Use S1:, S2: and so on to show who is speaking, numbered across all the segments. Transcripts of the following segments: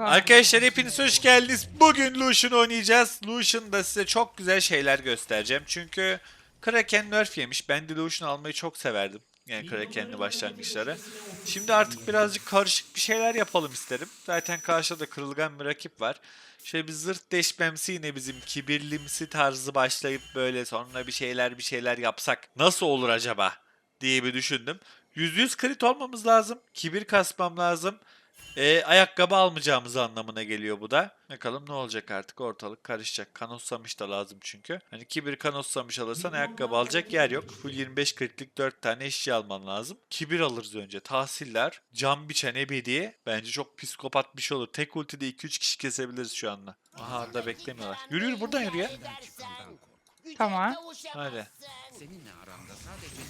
S1: Arkadaşlar hepiniz hoş geldiniz. Bugün Lucian oynayacağız. Lucian'da size çok güzel şeyler göstereceğim. Çünkü Kraken nerf yemiş. Ben de Lucian almayı çok severdim. Yani Kraken'li başlangıçları. Şimdi artık birazcık karışık bir şeyler yapalım isterim. Zaten karşıda da kırılgan bir rakip var. Şöyle bir zırt deşmemsi yine bizim kibirlimsi tarzı başlayıp böyle sonra bir şeyler bir şeyler yapsak nasıl olur acaba diye bir düşündüm. %100 crit olmamız lazım. Kibir kasmam lazım. E, ayakkabı almayacağımız anlamına geliyor bu da. Bakalım ne olacak artık ortalık karışacak. Kanossamış da lazım çünkü. Hani kibir kanossamış alırsan ayakkabı alacak yer yok. Full 25 40'lık 4 tane eşya alman lazım. Kibir alırız önce. Tahsiller, cam biçen ebediye. Bence çok psikopat bir şey olur. Tek ultide 2-3 kişi kesebiliriz şu anda. Aha orada beklemiyorlar. Yürü yürü buradan yürü ya.
S2: Tamam.
S1: Hadi.
S3: Seninle aramda sadece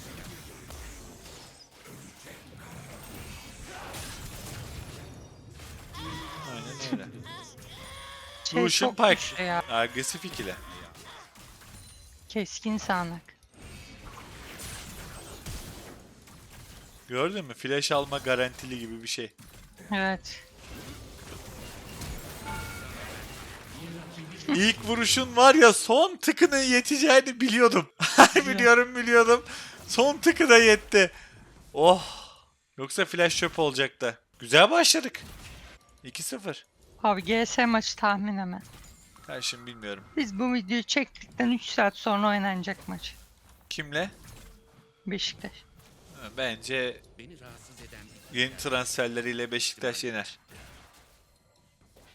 S2: Şey çok
S1: Pike.
S2: güçlü ya.
S1: Agresif ikili.
S2: Keskin sağanak.
S1: Gördün mü? Flash alma garantili gibi bir şey.
S2: Evet.
S1: İlk vuruşun var ya son tıkının yeteceğini biliyordum. biliyorum biliyordum. Son tıkı da yetti. Oh. Yoksa flash çöp olacaktı. Güzel başladık. 2-0.
S2: Abi GS maçı tahmin hemen.
S1: Ben şimdi bilmiyorum.
S2: Biz bu videoyu çektikten 3 saat sonra oynanacak maç.
S1: Kimle?
S2: Beşiktaş.
S1: Bence
S3: beni rahatsız eden
S1: yeni transferleriyle Beşiktaş yener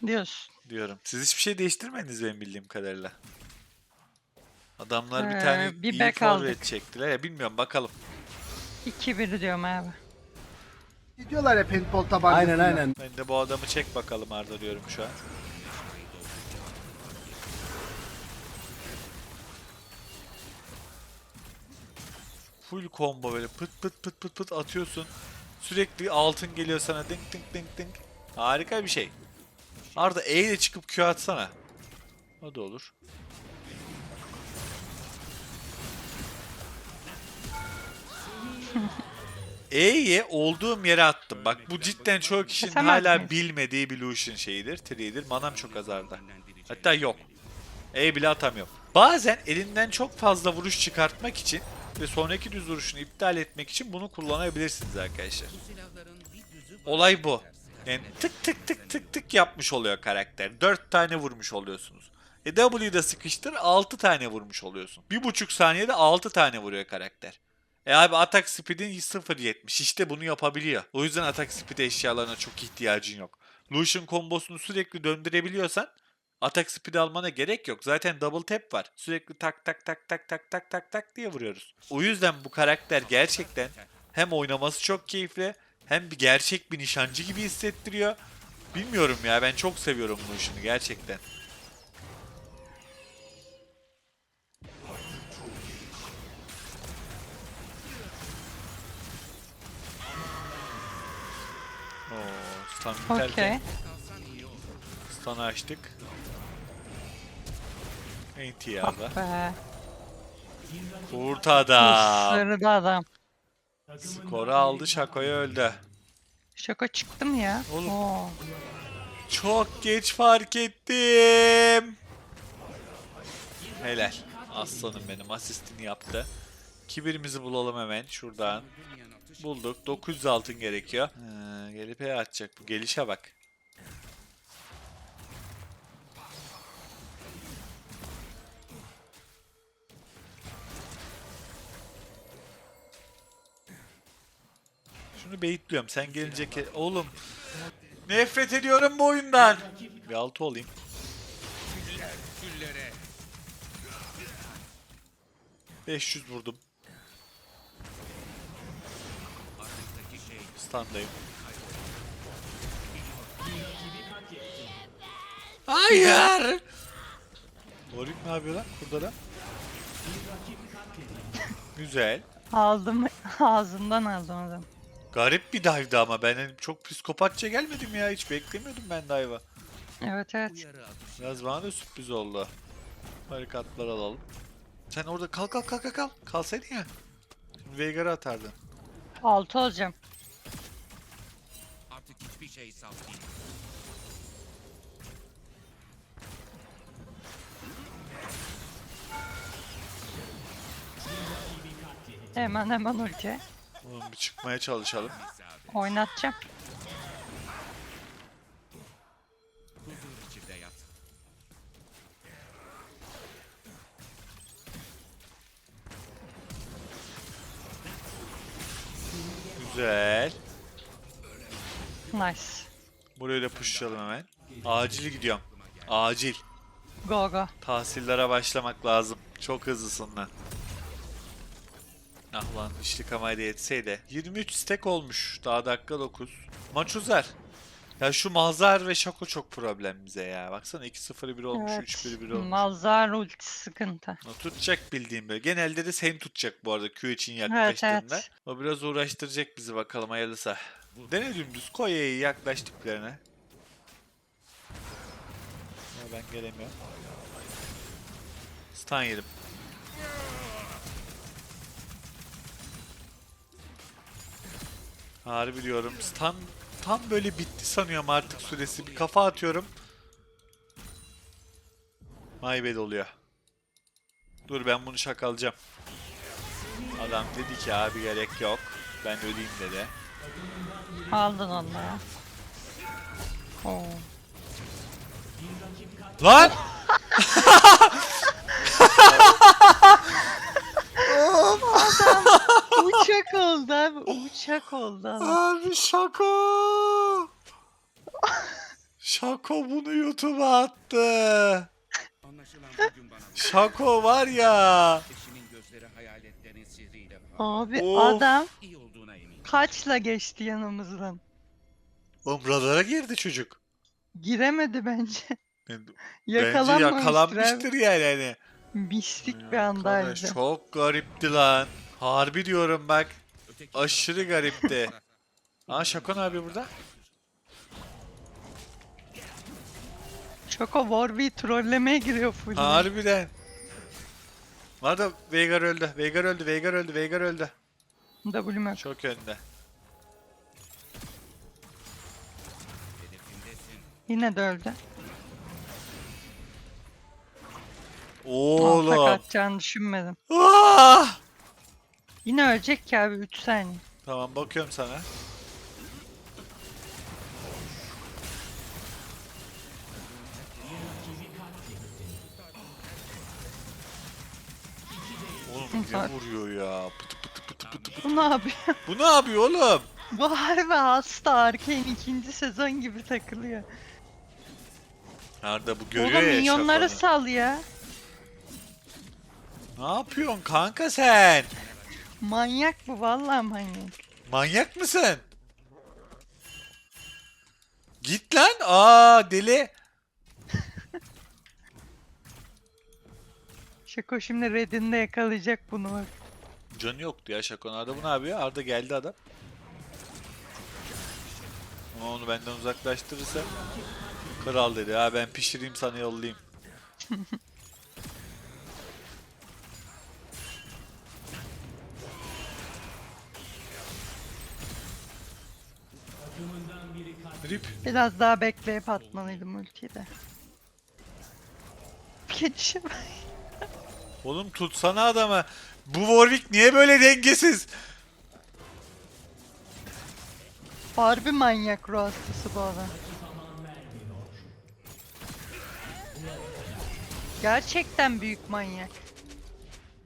S2: Diyorsun.
S1: diyorum. Siz hiçbir şey değiştirmediniz benim bildiğim kadarıyla. Adamlar bir
S2: Ee,
S1: tane
S2: bir
S1: iyi
S2: back
S1: forvet çektiler ya bilmiyorum bakalım.
S2: 2-1 diyorum abi.
S4: Gidiyorlar hep handball tabancasıyla.
S5: Aynen aynen.
S1: Ben de bu adamı çek bakalım Arda diyorum şu an. Full combo böyle pıt pıt pıt pıt pıt atıyorsun. Sürekli altın geliyor sana ding ding ding ding. Harika bir şey. Arda E ile çıkıp Q atsana. O da olur. E'ye olduğum yere attım. Bak bu cidden çoğu kişinin
S2: Kesemez
S1: hala
S2: miyiz?
S1: bilmediği bir Lucian şeyidir, tree'dir. Manam çok azarda. Hatta yok. E bile atamıyorum. Bazen elinden çok fazla vuruş çıkartmak için ve sonraki düz vuruşunu iptal etmek için bunu kullanabilirsiniz arkadaşlar. Olay bu. Yani tık tık tık tık tık yapmış oluyor karakter. 4 tane vurmuş oluyorsunuz. E W'da sıkıştır 6 tane vurmuş oluyorsun. 1,5 saniyede 6 tane vuruyor karakter. E abi atak speed'in 0.70 işte bunu yapabiliyor. O yüzden atak speed eşyalarına çok ihtiyacın yok. Lucian kombosunu sürekli döndürebiliyorsan atak speed almana gerek yok. Zaten double tap var. Sürekli tak tak tak tak tak tak tak tak diye vuruyoruz. O yüzden bu karakter gerçekten hem oynaması çok keyifli hem bir gerçek bir nişancı gibi hissettiriyor. Bilmiyorum ya ben çok seviyorum işini gerçekten. Stun biterken
S2: Okey.
S1: stun'ı açtık. NTR'da.
S2: Be.
S1: Kurt adam.
S2: Sırada adam.
S1: Skoru aldı Şako'ya öldü.
S2: Şaka çıktı mı ya?
S1: Oğlum.
S2: Oo.
S1: Çok geç fark ettim. Helal. Aslanım benim asistini yaptı. Kibirimizi bulalım hemen şuradan. Bulduk. 900 altın gerekiyor. Ha, gelip E atacak. Bu gelişe bak. Şunu beyitliyorum. Sen gelince ke- Oğlum. Nefret ediyorum bu oyundan. Bir altı olayım.
S3: güllere
S1: 500 vurdum. Standayım. Hayır. Lorik ne yapıyor lan? Burada da. Güzel.
S2: Aldım. Ağzından aldım adam.
S1: Garip bir dive'dı ama ben hani çok psikopatça gelmedim ya. Hiç beklemiyordum ben dive'ı.
S2: Evet evet.
S1: Biraz bana da sürpriz oldu. Barikatlar alalım. Sen orada kal kal kal kal kal. Kalsaydın ya. Şimdi Veigar'ı atardın.
S2: 6 olacağım
S3: şey saplayayım.
S2: Hemen hemen ulti.
S1: Oğlum bir çıkmaya çalışalım.
S2: Oynatacağım.
S1: Güzel.
S2: Nice.
S1: Burayı da pushlayalım hemen. Acil gidiyorum. Acil.
S2: Go go.
S1: Tahsillere başlamak lazım. Çok hızlısın lan. Ah lan işlik amayda yetseydi. 23 stack olmuş. Daha dakika 9. Maç uzar. Ya şu Mazhar ve Şako çok problem bize ya. Baksana 2-0-1 olmuş,
S2: Evet.
S1: 3-1-1 olmuş.
S2: Malzar ulti sıkıntı.
S1: O tutacak bildiğim böyle. Genelde de seni tutacak bu arada Q için yaklaştığında.
S2: evet.
S1: O biraz uğraştıracak bizi bakalım hayırlısı. Dene dümdüz koy E'yi yaklaş diplerine. Ben gelemiyorum. Stun yedim. Harbi diyorum. Stun tam böyle bitti sanıyorum artık süresi. Bir kafa atıyorum. My bad oluyor. Dur ben bunu şakalacağım. Adam dedi ki abi gerek yok. Ben ödeyeyim dedi.
S2: Aldın ya. Oo.
S1: Lan!
S2: Uçak oldu abi. Uçak oldu adam.
S1: Abi şaka! Şako bunu YouTube'a attı.
S3: Anlaşılan bugün bana
S1: Şako var ya.
S3: gözleri hayaletlerin
S2: Abi
S1: Of.
S2: adam
S3: iyi.
S2: Kaçla geçti yanımızdan.
S1: Oğlum radara girdi çocuk.
S2: Giremedi bence.
S1: Bence
S2: Yakalanmamıştır
S1: yakalanmıştır yani hani.
S2: Mistik bir
S1: Arkadaş,
S2: andaydı.
S1: Çok garipti lan. Harbi diyorum bak. Aşırı garipti. Aa Şakon abi burada.
S2: Çoko Warby trollemeye giriyor full.
S1: Harbiden. Var da Veigar öldü. Veigar öldü. Veigar öldü. Veigar öldü.
S2: W'm yok.
S1: Çok önde.
S2: Yine de öldü.
S1: Oğlum.
S2: Alta kaçacağını düşünmedim.
S1: Ah!
S2: Yine ölecek ki abi 3 saniye.
S1: Tamam bakıyorum sana. Oğlum ne vuruyor ya? Pıtı pıtı pıtı pıtı pıtı.
S2: Bu ne yapıyor?
S1: Bu ne yapıyor oğlum?
S2: Bu harbi hasta Arkane ikinci sezon gibi takılıyor.
S1: Arda bu görüyor
S2: Oğlum
S1: ya
S2: minyonları sal ya.
S1: Ne yapıyorsun kanka sen?
S2: Manyak bu vallahi manyak.
S1: Manyak mısın? Git lan. Aa deli.
S2: Şako şimdi Red'inde yakalayacak bunu bak.
S1: Canı yoktu ya Şakon. Arda bu ne yapıyor? Arda geldi adam. Ama onu benden uzaklaştırırsa kral dedi. Ha ben pişireyim sana yollayayım. Rip.
S2: Biraz daha bekleyip atmalıydım ultiyi de. Geçim.
S1: Oğlum tutsana adamı. Bu Warwick niye böyle dengesiz?
S2: Harbi manyak ruh hastası bu adam. Gerçekten büyük manyak.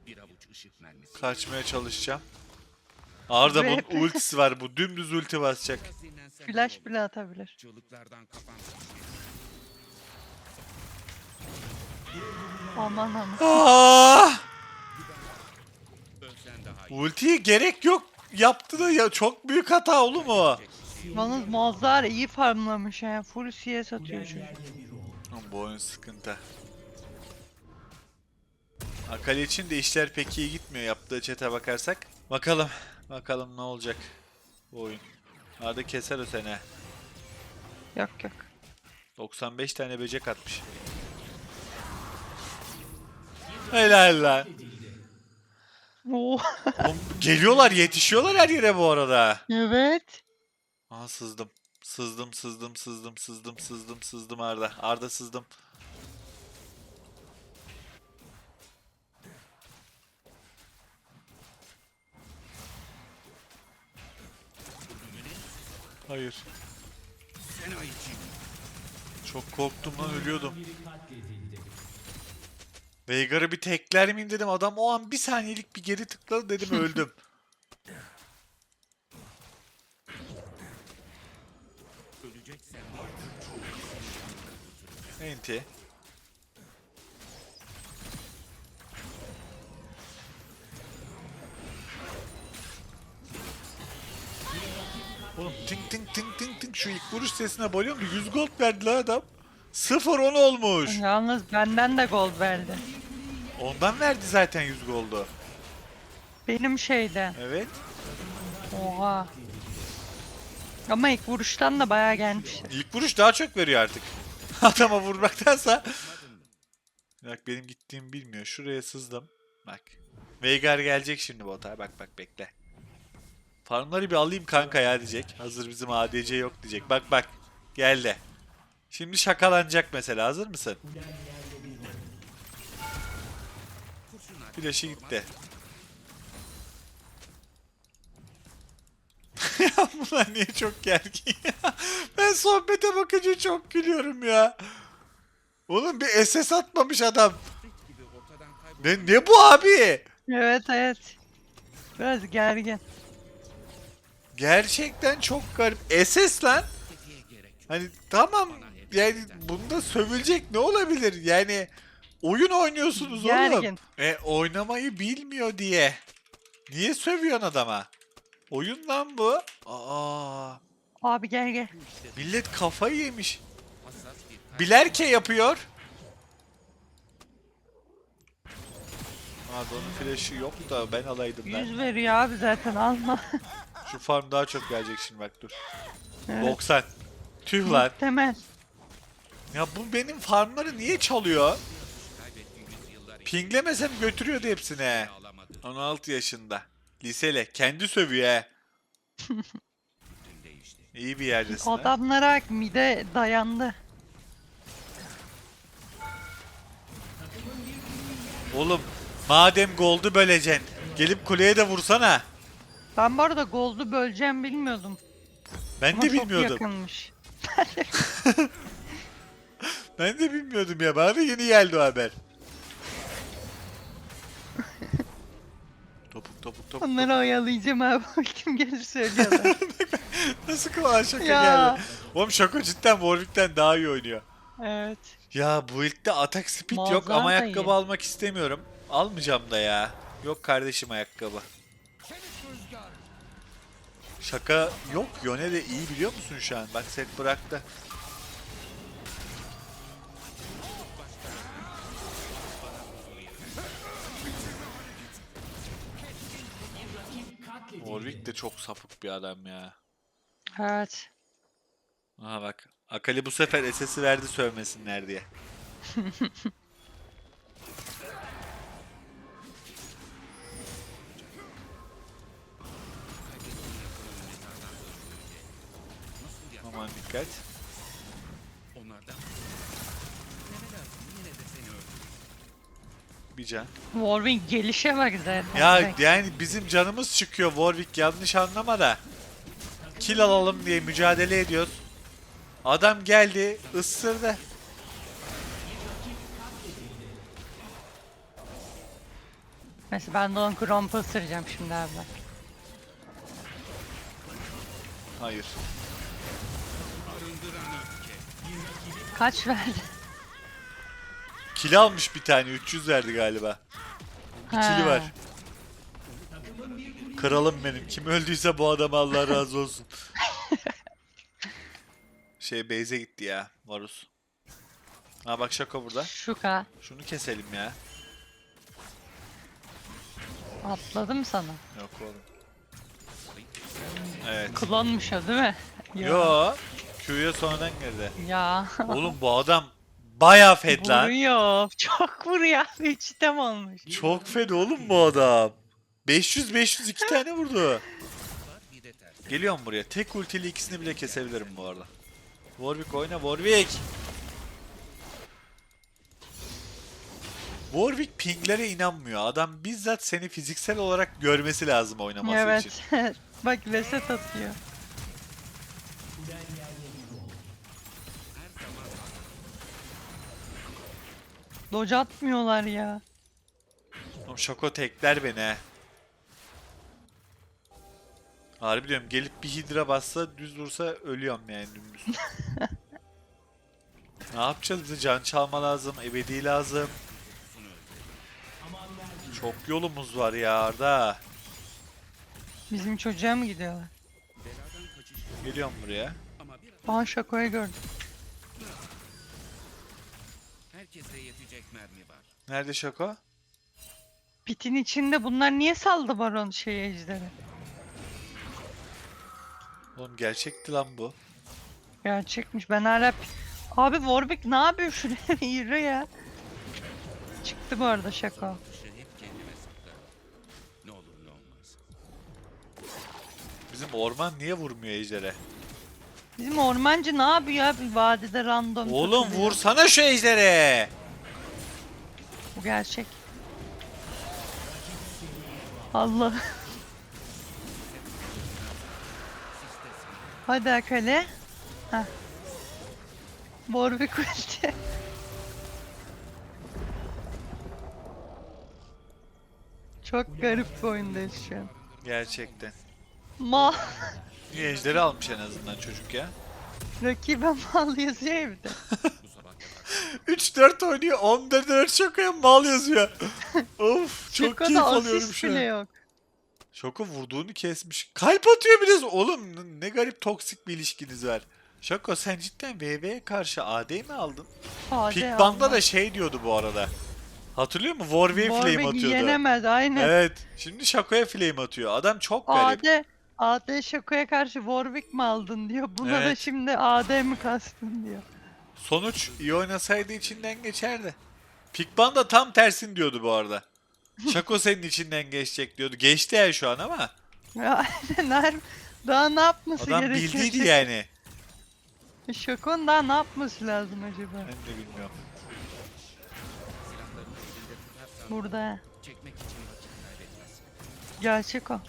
S3: Bir avuç ışık mermisi.
S1: Kaçmaya çalışacağım. Arda bunun
S2: Rap.
S1: ultisi var. Bu dümdüz ulti basacak.
S2: Flash bile atabilir. Aman aman.
S1: Ah! Ultiyi gerek yok. Yaptı da ya çok büyük hata oğlum o.
S2: Yalnız Mazhar iyi farmlamış yani. Full CS atıyor çocuk.
S1: Bu oyun sıkıntı. Akali için de işler pek iyi gitmiyor yaptığı çete bakarsak. Bakalım. Bakalım ne olacak bu oyun. Arda keser o sene.
S2: Yok yok.
S1: 95 tane böcek atmış. Helal lan.
S2: Oo.
S1: Geliyorlar yetişiyorlar her yere bu arada.
S2: Evet.
S1: Aa sızdım. Sızdım sızdım sızdım sızdım sızdım sızdım Arda. Arda sızdım. Hayır. Çok korktum lan ölüyordum. Veigar'ı bir tekler miyim dedim. Adam o an bir saniyelik bir geri tıkladı dedim öldüm. Enti. Oğlum tink tink tink tink tink şu ilk vuruş sesine bayılıyorum. 100 gold verdi lan adam. 0-10 olmuş.
S2: Yalnız benden de gold verdi.
S1: Ondan verdi zaten 100 goldu.
S2: Benim şeyden.
S1: Evet.
S2: Oha. Ama ilk vuruştan da bayağı gelmiştir.
S1: İlk vuruş daha çok veriyor artık. Adama vurmaktansa. Bak benim gittiğimi bilmiyor. Şuraya sızdım. Bak. Veigar gelecek şimdi bota. Bak bak bekle. Farmları bir alayım kanka ya diyecek. Hazır bizim ADC yok diyecek. Bak bak. Geldi. Şimdi şakalanacak mesela. Hazır mısın? Flash'ı gitti. ya bunlar niye çok gergin ya? Ben sohbete bakınca çok gülüyorum ya. Oğlum bir SS atmamış adam. Ne, ne bu abi?
S2: Evet evet. Biraz gergin.
S1: Gerçekten çok garip. SS lan. Hani tamam yani bunda sövülecek ne olabilir? Yani oyun oynuyorsunuz oğlum.
S2: Gergin.
S1: E oynamayı bilmiyor diye. Niye sövüyorsun adama? Oyun lan bu. Aa,
S2: Abi gel gel.
S1: millet kafayı yemiş. Bilerke yapıyor. Abi onun flash'ı yok da ben alaydım ben.
S2: 100 veriyor abi zaten alma.
S1: Şu farm daha çok gelecek şimdi bak dur.
S2: Evet.
S1: 90. Tüh lan.
S2: Temel.
S1: Ya bu benim farmları niye çalıyor? Pinglemesem götürüyordu hepsine.
S3: alamadı.
S1: 16 yaşında. Liseli. Kendi sövüyor he. İyi bir yerdesin ha.
S2: Adamlara mide dayandı.
S1: Oğlum madem gold'u böleceksin. Gelip kuleye de vursana.
S2: Ben bu arada gold'u böleceğim bilmiyordum.
S1: Ben
S2: Ama
S1: de
S2: çok
S1: bilmiyordum.
S2: yakınmış.
S1: Ben de bilmiyordum ya. Bana yeni geldi o haber. Topuk topuk topuk.
S2: Onları oyalayacağım abi. Kim gelir söylüyorlar.
S1: Nasıl kıvan şaka
S2: Ya.
S1: geldi. Oğlum şaka cidden Warwick'ten daha iyi oynuyor.
S2: evet.
S1: Ya bu ilkte atak speed yok
S2: Muazzam
S1: ama
S2: da
S1: ayakkabı
S2: iyi.
S1: almak istemiyorum. Almayacağım da ya. Yok kardeşim ayakkabı. Şaka yok. Yone de iyi biliyor musun şu an? Bak set bıraktı. Warwick de çok sapık bir adam ya.
S2: Evet.
S1: Aha bak. Akali bu sefer SS'i verdi sövmesinler diye. Aman dikkat. Bir can.
S2: Warwick gelişe bak zaten.
S1: Ya yani bizim canımız çıkıyor Warwick yanlış anlama da. Kill alalım diye mücadele ediyoruz. Adam geldi ısırdı.
S2: Mesela ben de onun krompu ısıracağım şimdi abi.
S1: Hayır.
S2: Kaç verdi?
S1: Kill almış bir tane 300 verdi galiba. Bir kili var. Kralım benim. Kim öldüyse bu adam Allah razı olsun. şey Beyze gitti ya Varus. Ha bak şaka burada.
S2: Şu ka.
S1: Şunu keselim ya.
S2: Atladım sana.
S1: Yok oğlum. Evet.
S2: Klonmuş o değil mi? Ya.
S1: Yo. Q'ya sonradan girdi.
S2: Ya.
S1: Oğlum bu adam bayağı fed lan.
S2: vuruyor. Çok vuruyor. Üç item olmuş.
S1: Çok fed oğlum bu adam. 500 500 iki tane vurdu. Geliyorum buraya. Tek ultiyle ikisini bile kesebilirim bu arada. Warwick oyna Warwick. Warwick pinglere inanmıyor. Adam bizzat seni fiziksel olarak görmesi lazım oynaması için.
S2: Evet. Bak reset atıyor. Dodge atmıyorlar ya.
S1: Oğlum Şoko tekler beni he. Harbi diyorum gelip bir hidra bassa düz vursa ölüyorum yani dümdüz. ne yapacağız bize can çalma lazım, ebedi lazım. Çok yolumuz var ya Arda.
S2: Bizim çocuğa mı gidiyorlar?
S1: Geliyorum buraya.
S2: Aa Şako'yu gördüm.
S3: Herkese yetecek mermi var.
S1: Nerede Şoko?
S2: Pitin içinde bunlar niye saldı baron şey ejderi?
S1: Oğlum gerçekti lan bu.
S2: Gerçekmiş ben hala... Abi Warwick ne yapıyor şuraya yürü ya. Çıktı bu arada Şako.
S3: Atışı hep kendime saklarım. Ne olur ne olmaz.
S1: Bizim orman niye vurmuyor ejdere?
S2: Bizim ormancı ne yapıyor abi vadide random
S1: Oğlum
S2: takılıyor.
S1: vursana şu ejdere.
S2: Bu gerçek. Allah. Hadi Akale. Heh. Warwick ulti. Çok garip bir oyundayız şu an.
S1: Gerçekten.
S2: Mal.
S1: Niye ejderi almış en azından çocuk ya.
S2: Rakibe mal yazıyor evde.
S3: Bu sabah kadar
S1: 3-4 oynuyor 14 4 Şoko'ya mal yazıyor. of çok
S2: Şako'da
S1: keyif alıyorum
S2: asist
S1: şu
S2: bile
S1: an.
S2: yok.
S1: Şoko vurduğunu kesmiş. Kalp atıyor biraz. Oğlum ne garip toksik bir ilişkiniz var. Şoko sen cidden VV'ye karşı AD mi aldın?
S2: Hadi Allah.
S1: da şey diyordu bu arada. Hatırlıyor musun? Warwave flame
S2: Warwick
S1: atıyordu.
S2: yenemez aynen.
S1: Evet. Şimdi Şako'ya flame atıyor. Adam çok garip.
S2: AD, AD Şako'ya karşı Warwick mi aldın diyor. Buna da
S1: Evet.
S2: şimdi AD mi kastın diyor.
S1: Sonuç iyi oynasaydı içinden geçerdi. Pikban da tam tersin diyordu bu arada. Şako senin içinden geçecek diyordu. Geçti ya şu an ama
S2: Ya her daha ne yapması
S1: adam
S2: gerekiyor?
S1: bildiydi yani.
S2: Şakon daha ne yapması lazım acaba?
S1: Ben de bilmiyorum.
S2: Burada. Gerçek o.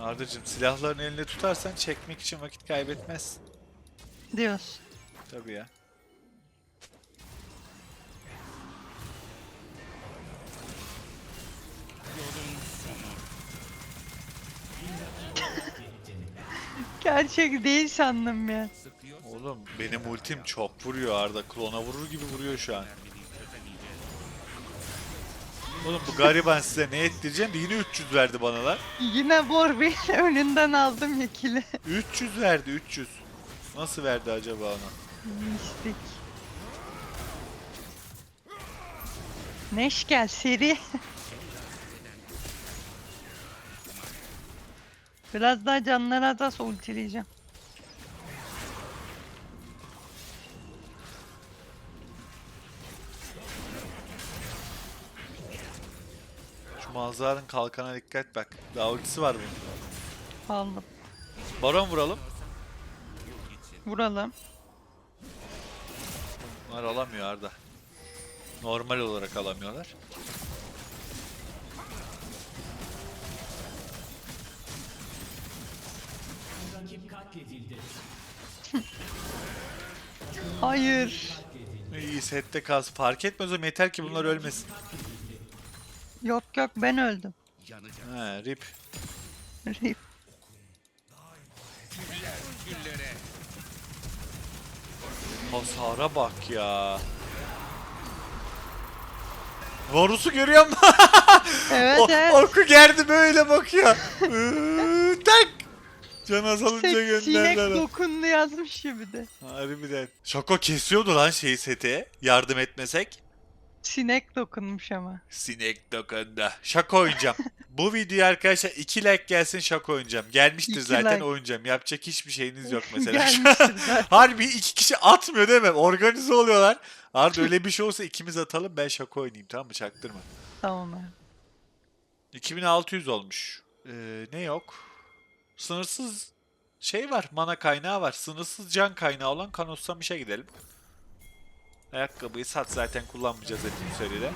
S1: Ardacığım silahlarını elinde tutarsan çekmek için vakit kaybetmezsin.
S2: Diyorsun.
S1: Tabii ya.
S2: Gerçek değil sandım ya.
S1: Oğlum benim ultim çok vuruyor Arda. Klona vurur gibi vuruyor şu an. Oğlum bu gariban size ne ettireceğim de yine 300 verdi bana lan.
S2: Yine Warwick'in önünden aldım yakili.
S1: 300 verdi 300. Nasıl verdi acaba ona?
S2: Mistik. Neş gel seri. Biraz daha canları azalsa ultileyeceğim.
S1: Şu Malzahar'ın kalkana dikkat bak. Daha ultisi var bunun.
S2: Aldım.
S1: Baron vuralım.
S2: Vuralım.
S1: Bunlar alamıyor Arda. Normal olarak alamıyorlar.
S2: Hayır.
S1: İyi sette kalsın. Fark etmez o yeter ki bunlar ölmesin.
S2: Yok yok ben öldüm.
S1: He rip.
S2: Rip.
S1: Hasara bak ya. Varus'u görüyor musun?
S2: Evet
S1: O-
S2: evet.
S1: Oku geldi böyle bakıyor. Tak. Can azalınca
S2: Tek sinek
S1: gönderdiler.
S2: dokundu yazmış ya bir de.
S1: Harbiden. Şoko kesiyordu lan şey seti. Yardım etmesek.
S2: Sinek dokunmuş ama.
S1: Sinek dokunda. Şaka oynayacağım. Bu videoya arkadaşlar 2 like gelsin şaka oynayacağım. Gelmiştir
S2: İki
S1: zaten
S2: like.
S1: oynayacağım. Yapacak hiçbir şeyiniz yok mesela.
S2: Gelmiştir zaten.
S1: Harbi iki kişi atmıyor değil mi? Organize oluyorlar. Arda öyle bir şey olsa ikimiz atalım ben şaka oynayayım tamam mı? Çaktırma.
S2: Tamam abi.
S1: 2600 olmuş. Ee, ne yok? Sınırsız şey var. Mana kaynağı var. Sınırsız can kaynağı olan Kanosamış'a gidelim. Ayakkabıyı sat zaten kullanmayacağız hepimiz söyledi.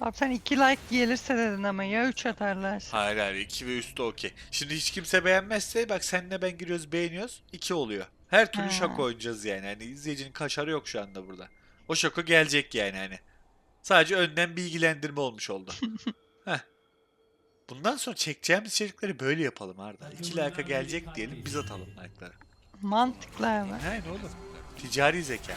S2: Abi sen iki like gelirse dedin ama ya 3 atarlar.
S1: Hayır hayır 2 ve üstü okey. Şimdi hiç kimse beğenmezse bak senle ben giriyoruz beğeniyoruz 2 oluyor. Her türlü
S2: Ha.
S1: şaka oynayacağız yani. Hani izleyicinin kaşarı yok şu anda burada. O şoku gelecek yani hani. Sadece önden bilgilendirme olmuş oldu. Bundan sonra çekeceğimiz içerikleri böyle yapalım Arda. 2 like'a gelecek diyelim biz atalım like'ları.
S2: Mantıklı abi.
S1: Aynen oğlum. Ticari zeka.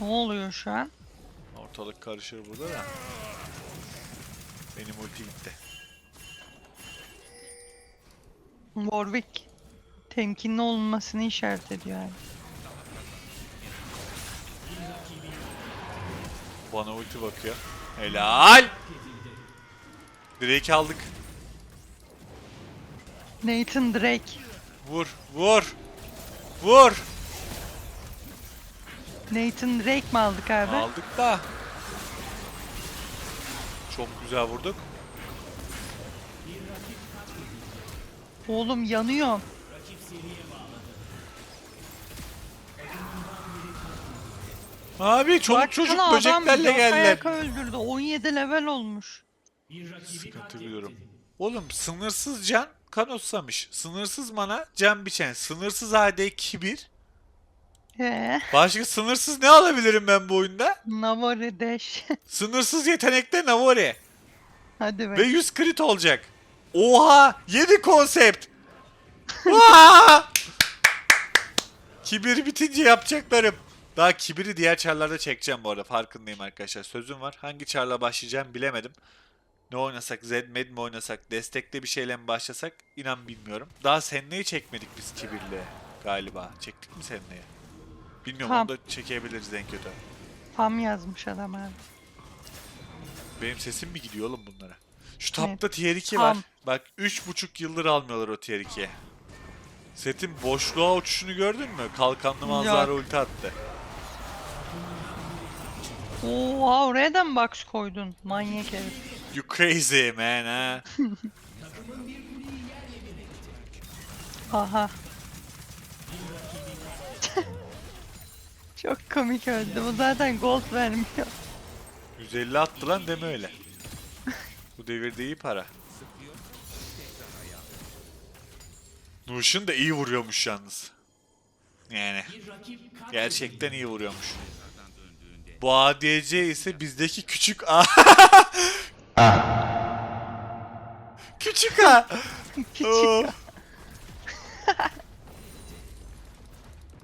S2: Ne oluyor şu an?
S1: Ortalık karışır burada da. Benim ulti gitti.
S2: Warwick temkinli olunmasını işaret ediyor yani.
S1: Bana ulti bakıyor. Helal. Drake aldık.
S2: Nathan Drake.
S1: Vur, vur. Vur.
S2: Nathan Drake mi aldık abi?
S1: Aldık da. Çok güzel vurduk.
S2: Oğlum yanıyor.
S1: Abi çoluk
S2: Baksana
S1: çocuk
S2: adam
S1: böceklerle
S2: dört
S1: geldiler.
S2: ayak öldürdü. 17 level olmuş.
S1: Sıkıntı biliyorum. Oğlum sınırsız can kanoslamış. Sınırsız mana can biçen. Sınırsız AD kibir.
S2: He.
S1: Başka sınırsız ne alabilirim ben bu oyunda?
S2: Navore Dash.
S1: Sınırsız yetenekte Navori.
S2: Hadi be.
S1: Ve 100 crit olacak. Oha! 7 konsept. Vaa! Kibir bitince yapacaklarım. Daha kibiri diğer çarlarda çekeceğim bu arada. Farkındayım arkadaşlar. Sözüm var. Hangi çarla başlayacağım bilemedim. Ne oynasak? Zed Med mi oynasak? Destekli bir şeyle mi başlasak? İnan bilmiyorum. Daha Senne'yi çekmedik biz kibirle galiba. Çektik mi Senne'yi? Bilmiyorum
S2: Tamam.
S1: onu da çekebiliriz en kötü.
S2: Pam yazmış adam abi.
S1: Benim sesim mi gidiyor oğlum bunlara? Şu
S2: Evet.
S1: tapta tier 2 var.
S2: Tam.
S1: Bak 3,5 yıldır almıyorlar o tier 2'ye. Setin boşluğa uçuşunu gördün mü? Kalkanlı manzara ulti attı.
S2: Oha oraya da mı box koydun? Manyak herif.
S1: You crazy man ha.
S2: Aha. Çok komik öldü. Bu zaten gold vermiyor.
S1: 150 attı lan deme öyle. Bu devirde iyi para. Nuş'un da iyi vuruyormuş yalnız. Yani. Gerçekten iyi vuruyormuş. Bu ADC ise bizdeki küçük A. küçük A. Of.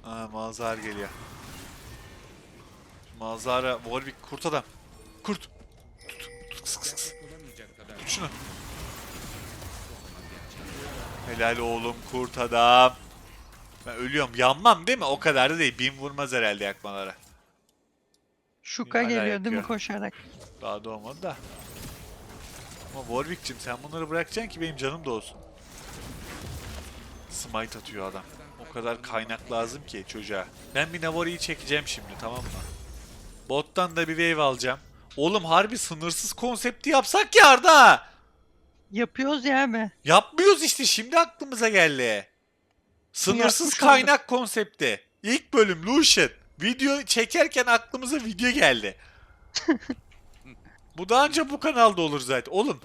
S1: Aa Mazhar geliyor. Mazhara Warwick kurt adam. Kurt. Tut. Tut. Kıs, kıs, kıs. Tut şunu. Helal oğlum kurt adam. Ben ölüyorum. Yanmam değil mi? O kadar da değil. Bin vurmaz herhalde yakmalara.
S2: Şuka
S1: Hala
S2: geliyor değil mi
S1: yakıyor.
S2: koşarak?
S1: Daha doğmadı da. Ama Warwick'cim sen bunları bırakacaksın ki benim canım da olsun. Smite atıyor adam. O kadar kaynak lazım ki çocuğa. Ben bir Navori'yi çekeceğim şimdi tamam mı? Bottan da bir wave alacağım. Oğlum harbi sınırsız konsepti yapsak ya Arda.
S2: Yapıyoruz ya abi.
S1: Yapmıyoruz işte şimdi aklımıza geldi. Sınırsız
S2: Yapmış
S1: kaynak konsepti. İlk bölüm Lucian. Video çekerken aklımıza video geldi. bu daha önce bu kanalda olur zaten. Oğlum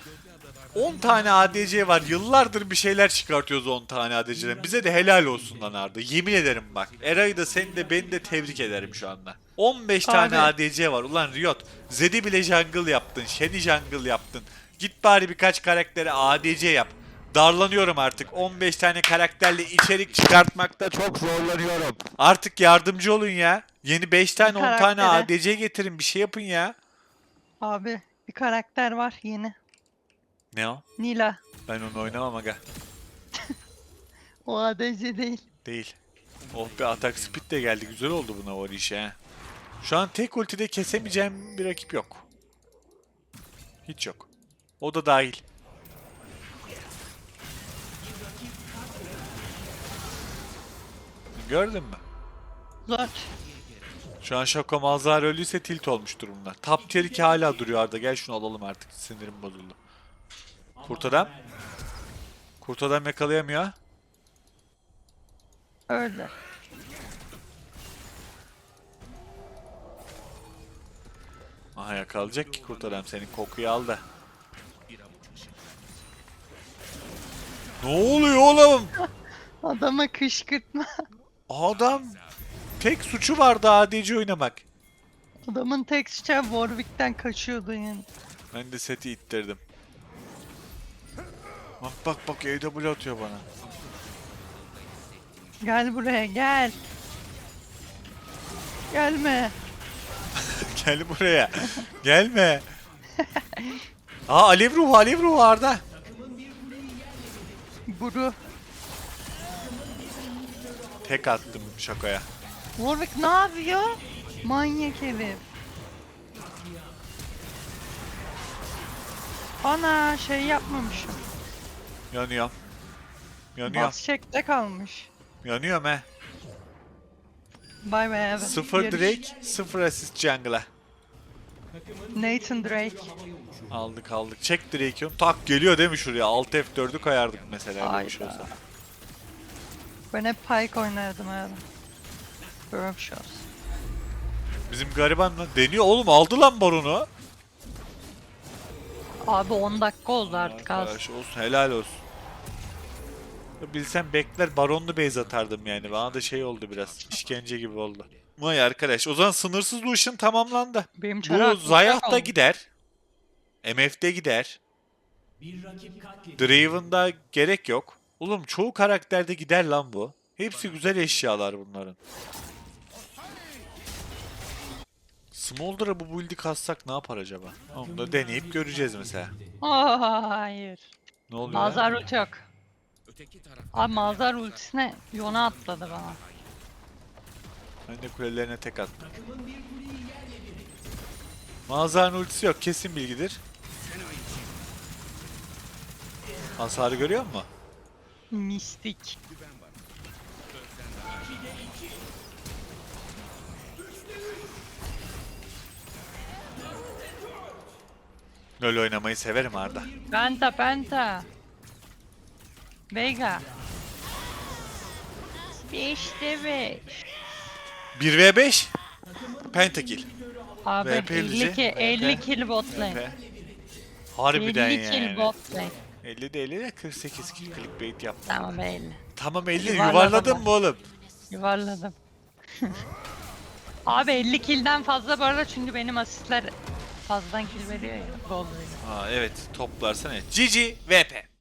S1: 10 tane ADC var. Yıllardır bir şeyler çıkartıyoruz 10 tane ADC'den. Bize de helal olsun lan Arda. Yemin ederim bak. Eray'ı da seni de beni de tebrik ederim şu anda. 15 tane
S2: Abi.
S1: ADC var. Ulan Riot. Zed'i bile jungle yaptın. Shen'i jungle yaptın. Git bari birkaç karaktere ADC yap. Darlanıyorum artık. 15 tane karakterle içerik çıkartmakta çok zorlanıyorum. Artık yardımcı olun ya. Yeni 5 tane 10 tane. ADC getirin. Bir şey yapın ya.
S2: Abi bir karakter var yeni.
S1: Ne o?
S2: Nila.
S1: Ben onu oynamam aga.
S2: O ADC değil.
S1: Değil. Oh be atak speed de geldi. Güzel oldu buna o iş ha. Şu an tek ultide kesemeyeceğim bir rakip yok. Hiç yok. O da dahil. Gördün mü?
S2: Zor.
S1: Şu an Şako Malzahar öldüyse tilt olmuş durumda. Top tier 2 hala duruyor Arda. Gel şunu alalım artık. Sinirim bozuldu. Kurt adam. Kurt adam yakalayamıyor.
S2: Öyle.
S1: Aha yakalayacak ki kurt adam senin kokuyu aldı. Ne oluyor oğlum?
S2: Adama kışkırtma.
S1: Adam tek suçu vardı ADC oynamak.
S2: Adamın tek suçu Warwick'ten kaçıyordu yani.
S1: Ben de seti ittirdim. Bak bak bak AW atıyor bana.
S2: Gel buraya gel. Gelme.
S1: Gel buraya. Gelme. Aa alev ruhu alev ruhu Arda.
S2: Buru.
S1: Tek attım şakaya.
S2: Warwick ne yapıyor? Manyak herif. Ana şey yapmamışım.
S1: Yanıyorum. Yanıyorum.
S2: Bas çekte kalmış.
S1: Yanıyorum he.
S2: Bay bay abi.
S1: Sıfır. Drake, sıfır assist jungle'a.
S2: Nathan Drake.
S1: Aldık aldık. Çek Drake'yi. Tak geliyor değil mi şuraya? Alt F4'ü kayardık mesela şey
S2: Hayda. Ben hep Pyke oynardım abi. Şey olsun.
S1: Bizim gariban deniyor oğlum aldı lan baronu.
S2: Abi 10 dakika oldu artık az.
S1: Arkadaş olsun helal olsun. Bilsem bekler baronlu base atardım yani. Bana da şey oldu biraz. işkence gibi oldu. Vay arkadaş o zaman sınırsız Lucian tamamlandı.
S2: Benim
S1: Bu
S2: çarak
S1: Zayah da gider. MF'de gider. Draven'da gerek yok. Oğlum çoğu karakterde gider lan bu. Hepsi güzel eşyalar bunların. Smolder'a bu build'i kassak ne yapar acaba? Onu da deneyip göreceğiz mesela.
S2: Aa, hayır.
S1: Ne oluyor? ya?
S2: Mazhar ulti yok.
S3: Öteki taraf
S2: Abi Mazhar ultisine Yona atladı bana.
S1: Ben de kulelerine tek attım. Mazhar'ın ultisi yok kesin bilgidir. Hasarı görüyor musun?
S2: Mistik.
S1: LoL oynamayı severim Arda.
S2: Penta penta. Vega. Beşte beş.
S1: 1v5 Pentakill.
S2: Abi
S1: VP
S2: 50
S1: bizi.
S2: ki 50
S1: VP.
S2: kill bot lane.
S1: Harbiden
S2: 50 kill
S1: yani.
S2: bot lane.
S1: 50 de 50 de 48 kill clickbait yaptım.
S2: Tamam 50.
S1: Tamam 50
S2: Yuvarladım
S1: yuvarladın mı oğlum?
S2: Yuvarladım. Abi 50 kill'den fazla bu arada çünkü benim asistler fazladan kill veriyor ya. Gol.
S1: Aa evet toplarsan evet. GG VP.